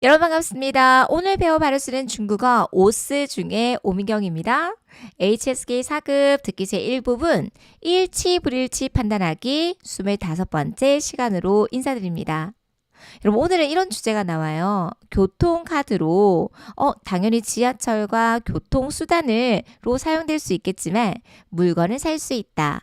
여러분 반갑습니다. 오늘 배워 바로 쓰는 중국어 오스 중에 오미경입니다. HSK 4급 듣기 제1부분 일치 불일치 판단하기 25번째 시간으로 인사드립니다. 여러분 오늘은 이런 주제가 나와요. 교통카드로 어 당연히 지하철과 교통수단으로 사용될 수 있겠지만 물건을 살 수 있다.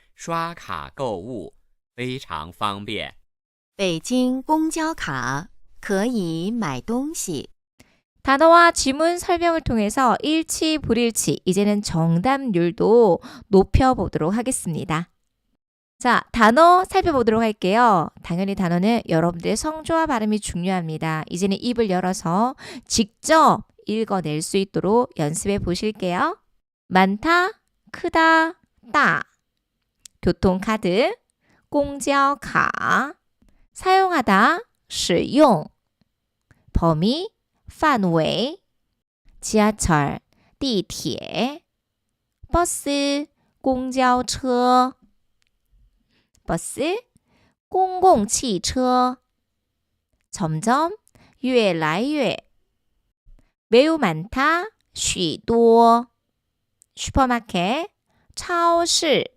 刷卡购物，非常方便。北京公交卡可以买东西。 단어와 지문 설명을 통해서 일치, 불일치, 이제는 정답률도 높여보도록 하겠습니다. 자, 단어 살펴보도록 할게요. 당연히 단어는 여러분들의 성조와 발음이 중요합니다. 이제는 입을 열어서 직접 읽어낼 수 있도록 연습해 보실게요. 많다, 크다, 따. 교통카드, 공交卡, 사용하다, 使用, 범위, 范围, 지하철, 地铁, 버스, 公交车, 버스, 公共汽车, 점점, 越来越, 매우 많다, 许多, 슈퍼마켓, 超市,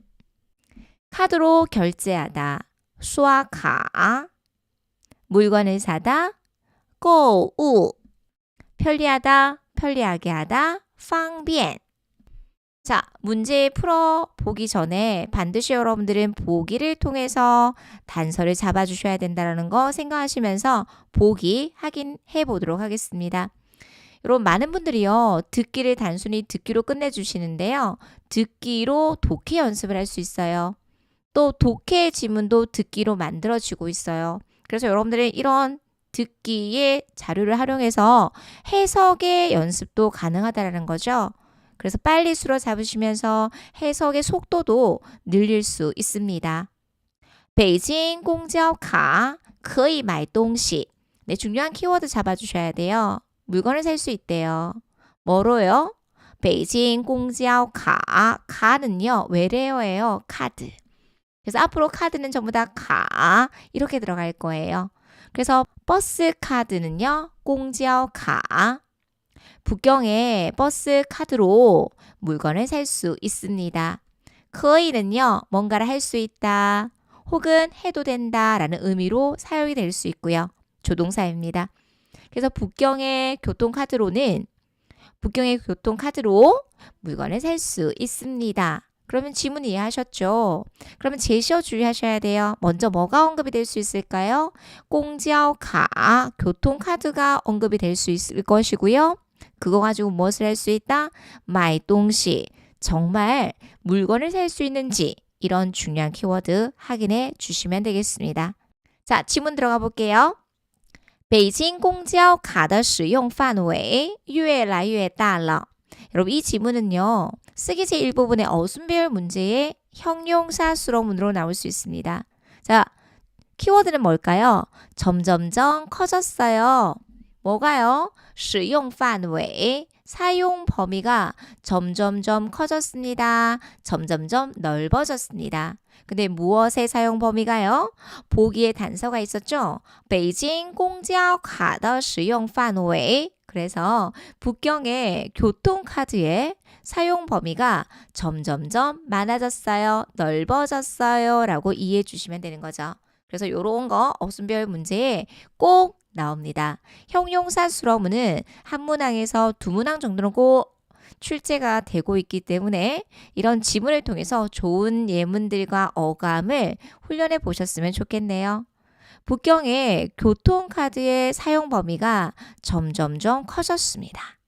카드로 결제하다. 수아카 물건을 사다. 고우. 편리하다. 편리하게 하다. 팡비엔. 자, 문제 풀어 보기 전에 반드시 여러분들은 보기를 통해서 단서를 잡아 주셔야 된다는 거 생각하시면서 보기 확인해 보도록 하겠습니다. 여러분 많은 분들이요. 듣기를 단순히 듣기로 끝내 주시는데요. 듣기로 독해 연습을 할 수 있어요. 또 독해 지문도 듣기로 만들어지고 있어요. 그래서 여러분들은 이런 듣기의 자료를 활용해서 해석의 연습도 가능하다라는 거죠. 그래서 빨리 수로 잡으시면서 해석의 속도도 늘릴 수 있습니다. 베이징 공지업가 거의 말동시 네, 중요한 키워드 잡아주셔야 돼요. 물건을 살 수 있대요. 뭐로요? 베이징 공지아오 가. 가는요, 외래어예요. 카드. 그래서 앞으로 카드는 전부 다 가 이렇게 들어갈 거예요. 그래서 버스 카드는요, 공交카. 북경에 버스 카드로 물건을 살 수 있습니다. 커이는요, 뭔가를 할 수 있다, 혹은 해도 된다 라는 의미로 사용이 될 수 있고요. 조동사입니다. 그래서 북경의 교통카드로는 북경의 교통카드로 물건을 살 수 있습니다. 그러면 지문 이해하셨죠? 그러면 제시어 주의하셔야 돼요. 먼저 뭐가 언급이 될 수 있을까요? 공交카 교통카드가 언급이 될 수 있을 것이고요. 그거 가지고 무엇을 할 수 있다? 买东西 정말 물건을 살 수 있는지 이런 중요한 키워드 확인해 주시면 되겠습니다. 자, 지문 들어가 볼게요. 北京公交卡的使用范围越来越大了. 여러분 이 지문은요. 쓰기제 일부분의 어순배열 문제의 형용사 수로문으로 나올 수 있습니다. 자, 키워드는 뭘까요? 점점점 커졌어요. 뭐가요? 사용 판외 사용 범위가 점점점 커졌습니다. 점점점 넓어졌습니다. 근데 무엇의 사용 범위가요? 보기에 단서가 있었죠. 베이징 공지아 가다 시용 판웨이 그래서 북경의 교통카드의 사용 범위가 점점점 많아졌어요. 넓어졌어요. 라고 이해해 주시면 되는 거죠. 그래서 이런 거 어순별 문제에 꼭 나옵니다. 형용사 수러문은 한 문항에서 두 문항 정도는 꼭 출제가 되고 있기 때문에 이런 지문을 통해서 좋은 예문들과 어감을 훈련해 보셨으면 좋겠네요. 북경의 교통카드의 사용 범위가 점점점 커졌습니다.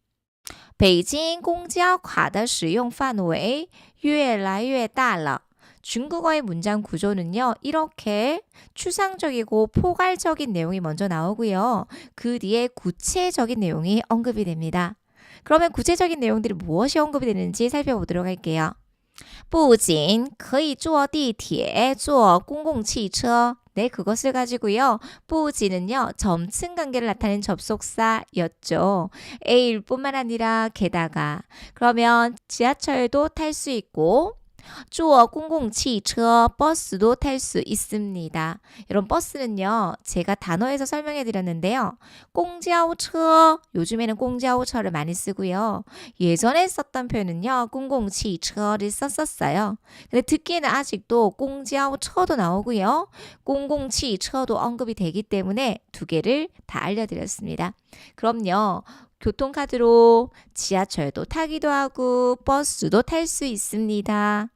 北京公交卡的使用范围越来越大了。 중국어의 문장 구조는요, 이렇게 추상적이고 포괄적인 내용이 먼저 나오고요. 그 뒤에 구체적인 내용이 언급이 됩니다. 그러면 구체적인 내용들이 무엇이 언급이 되는지 살펴보도록 할게요. 不仅可以坐地铁,坐公共汽车. 네, 그것을 가지고요. 不仅은요, 점층 관계를 나타내는 접속사였죠. A일 뿐만 아니라 게다가 그러면 지하철도 탈 수 있고 坐公共汽车 버스도 탈 수 있습니다. 이런 버스는요. 제가 단어에서 설명해 드렸는데요. 공지하우처 요즘에는 공지하우처를 많이 쓰고요. 예전에 썼던 표현은요. 공공汽车를 썼었어요. 근데 듣기에는 아직도 공지하우처도 나오고요. 공공汽车도 언급이 되기 때문에 두 개를 다 알려드렸습니다. 그럼요. 교통카드로 지하철도 타기도 하고 버스도 탈 수 있습니다.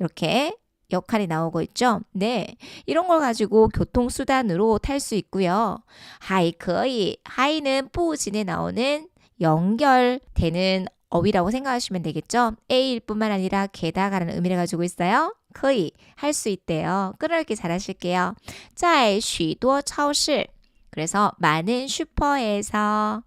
이렇게 역할이 나오고 있죠. 네. 이런 걸 가지고 교통수단으로 탈 수 있고요. 하이커이. 하이는 뿌진에 나오는 연결되는 어휘라고 생각하시면 되겠죠. A일 뿐만 아니라 게다가라는 의미를 가지고 있어요. 거의 할 수 있대요. 끊어읽기 잘 하실게요. 在许多超市 그래서 많은 슈퍼에서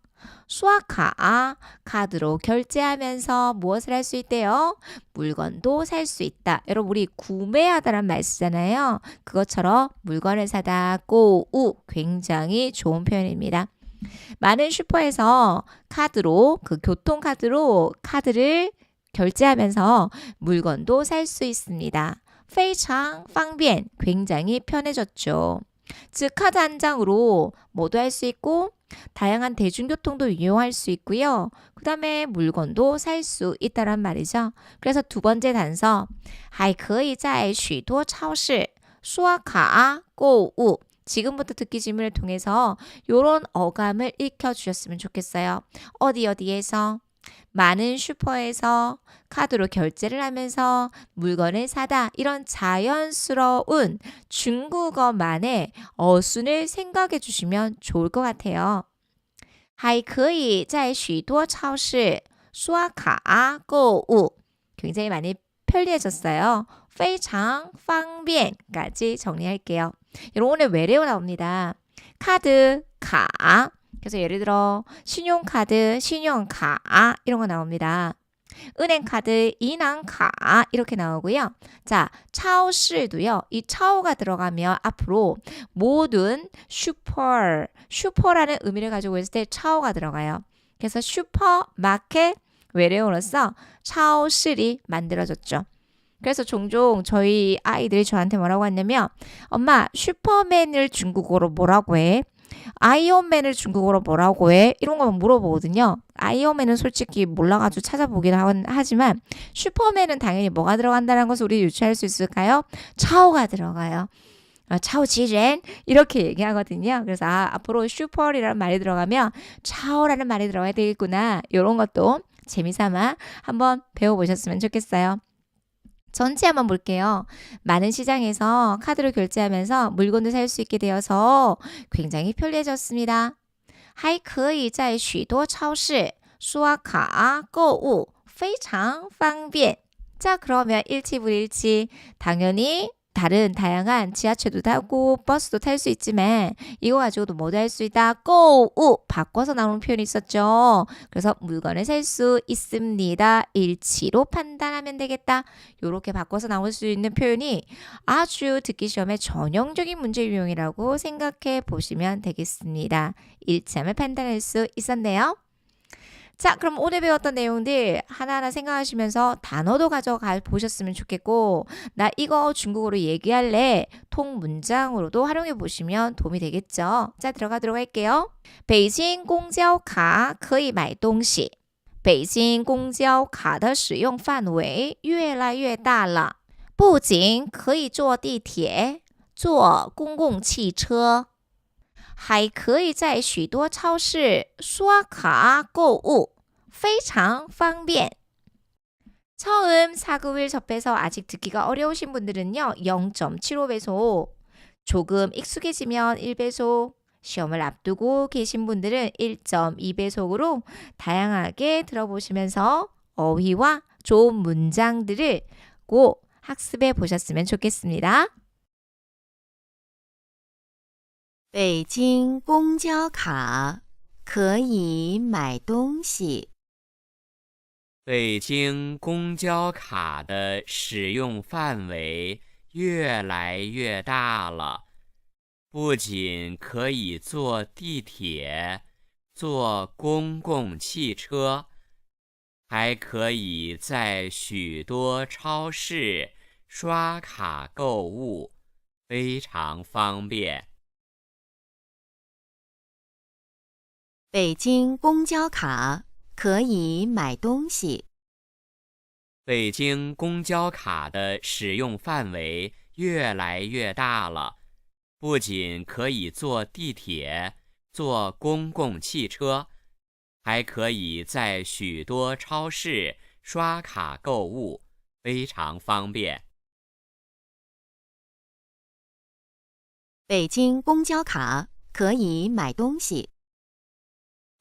수아카 카드로 결제하면서 무엇을 할 수 있대요? 물건도 살 수 있다. 여러분 우리 구매하다란 말 쓰잖아요. 그것처럼 물건을 사다 꼬우 굉장히 좋은 표현입니다. 많은 슈퍼에서 카드로 그 교통카드로 카드를 결제하면서 물건도 살 수 있습니다. 非常方便 굉장히 편해졌죠. 즉 카드 한 장으로 뭐도 할 수 있고 다양한 대중교통도 이용할 수 있고요. 그 다음에 물건도 살 수 있다란 말이죠. 그래서 두 번째 단서 还可以在许多超市刷卡购物 지금부터 듣기 질문을 통해서 이런 어감을 익혀주셨으면 좋겠어요. 어디 어디에서 많은 슈퍼에서 카드로 결제를 하면서 물건을 사다 이런 자연스러운 중국어만의 어순을 생각해 주시면 좋을 것 같아요. 还可以在许多超市刷卡购物 굉장히 많이 편리해졌어요. 非常方便까지 정리할게요. 여러분 오늘 외래어 나옵니다. 카드, 카. 그래서 예를 들어 신용카드, 신용카 이런 거 나옵니다. 은행카드, 인왕카 이렇게 나오고요. 자, 차오실도요. 이 차오가 들어가면 앞으로 모든 슈퍼, 슈퍼라는 의미를 가지고 있을 때 차오가 들어가요. 그래서 슈퍼마켓 외래어로서 차오실이 만들어졌죠. 그래서 종종 저희 아이들이 저한테 뭐라고 했냐면 엄마 슈퍼맨을 중국어로 뭐라고 해? 아이언맨을 중국어로 뭐라고 해? 이런 거 물어보거든요. 아이언맨은 솔직히 몰라가지고 찾아보긴 하지만 슈퍼맨은 당연히 뭐가 들어간다는 것을 우리 유추할 수 있을까요? 차오가 들어가요. 어, 차오 지렌 이렇게 얘기하거든요. 그래서 아, 앞으로 슈퍼이라는 말이 들어가면 차오라는 말이 들어가야 되겠구나. 이런 것도 재미삼아 한번 배워보셨으면 좋겠어요. 전체 한번 볼게요. 많은 시장에서 카드로 결제하면서 물건을 살 수 있게 되어서 굉장히 편리해졌습니다. 还可以在许多超市刷卡购物非常方便. 자, 그러면 일치불일치 당연히 다른 다양한 지하철도 타고 버스도 탈 수 있지만 이거 가지고도 뭐도 할 수 있다. 고우 바꿔서 나오는 표현이 있었죠. 그래서 물건을 살 수 있습니다. 일치로 판단하면 되겠다. 이렇게 바꿔서 나올 수 있는 표현이 아주 듣기 시험에 전형적인 문제 유형이라고 생각해 보시면 되겠습니다. 일치함을 판단할 수 있었네요. 자, 그럼 오늘 배웠던 내용들 하나하나 생각하시면서 단어도 가져가 보셨으면 좋겠고, 나 이거 중국어로 얘기할래. 통 문장으로도 활용해 보시면 도움이 되겠죠. 자, 들어가도록 할게요. 北京公交卡可以买东西.北京公交卡的使用范围越来越大了，不仅可以坐地铁、坐公共汽车。 还可以在许多超市刷卡购物，非常方便. 처음 사급을 접해서 아직 듣기가 어려우신 분들은요, 0.75배속, 조금 익숙해지면 1배속, 시험을 앞두고 계신 분들은 1.2배속으로 다양하게 들어보시면서 어휘와 좋은 문장들을 꼭 학습해 보셨으면 좋겠습니다. 北京公交卡可以买东西。北京公交卡的使用范围越来越大了，不仅可以坐地铁、坐公共汽车，还可以在许多超市刷卡购物，非常方便。北京公交卡可以买东西。北京公交卡的使用范围越来越大了，不仅可以坐地铁、坐公共汽车，还可以在许多超市刷卡购物，非常方便。北京公交卡可以买东西。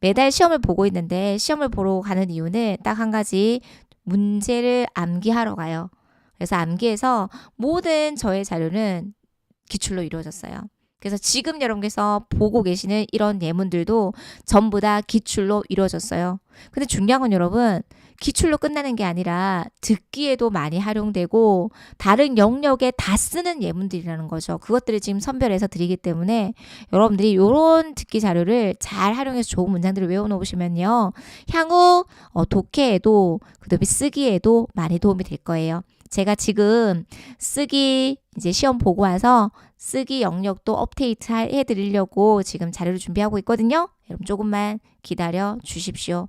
매달 시험을 보고 있는데 시험을 보러 가는 이유는 딱 한 가지 문제를 암기하러 가요. 그래서 암기해서 모든 저의 자료는 기출로 이루어졌어요. 그래서 지금 여러분께서 보고 계시는 이런 예문들도 전부 다 기출로 이루어졌어요. 근데 중요한 건 여러분, 기출로 끝나는 게 아니라 듣기에도 많이 활용되고 다른 영역에 다 쓰는 예문들이라는 거죠. 그것들을 지금 선별해서 드리기 때문에 여러분들이 이런 듣기 자료를 잘 활용해서 좋은 문장들을 외워놓으시면요. 향후 어, 독해에도 그다음에 쓰기에도 많이 도움이 될 거예요. 제가 지금 쓰기 이제 시험 보고 와서 쓰기 영역도 업데이트 할- 해드리려고 지금 자료를 준비하고 있거든요. 여러분 조금만 기다려 주십시오.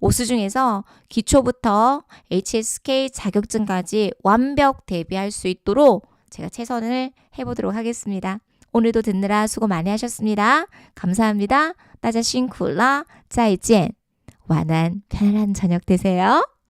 오수 중에서 기초부터 HSK 자격증까지 완벽 대비할 수 있도록 제가 최선을 해보도록 하겠습니다. 오늘도 듣느라 수고 많이 하셨습니다. 감사합니다. 따자 싱쿨라 짜이젠 완한 편안한 저녁 되세요.